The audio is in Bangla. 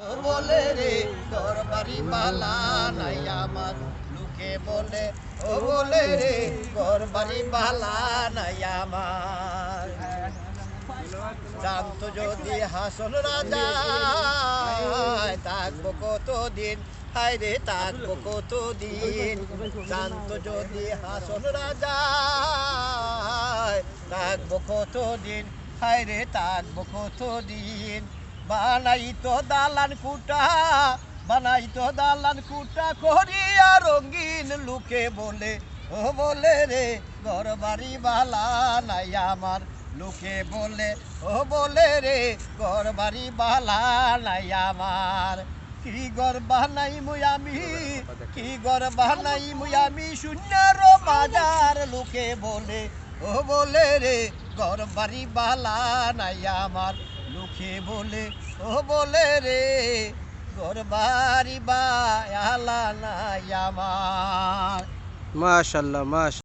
বলে রে তোর বাড়ি বালা নাই আমার। লোকে বলে, ও বলে রে তোর বাড়ি বালা নাই আমার। জানতো যদি হাসন রাজা থাকব কতদিন? হায় রে, থাকব কতদিন? জানতো যদি হাসন রাজা থাকব কতদিন? হায় রে, থাকব কতদিন? বানাই তো দালান কুটা, বানাই তো দালান কুটা করিয়া রঙিন লুকে বলে। ও বলে রে ঘর বাড়ি বালা নাই আমার, লোকে বলে। ও বলে রে ঘর বাড়ি বালা নাই আমার। কি ঘর বানাই মুই কি ঘর বানাই মুই আমি, শূন্যর বাজার লোকে বলে। ও বলে রে ঘর বাড়ি বালা নাই আমার লোকে বলে ও বলে রে গরবারি বা আলা নাই আমার। মাশাল্লাহ মাশ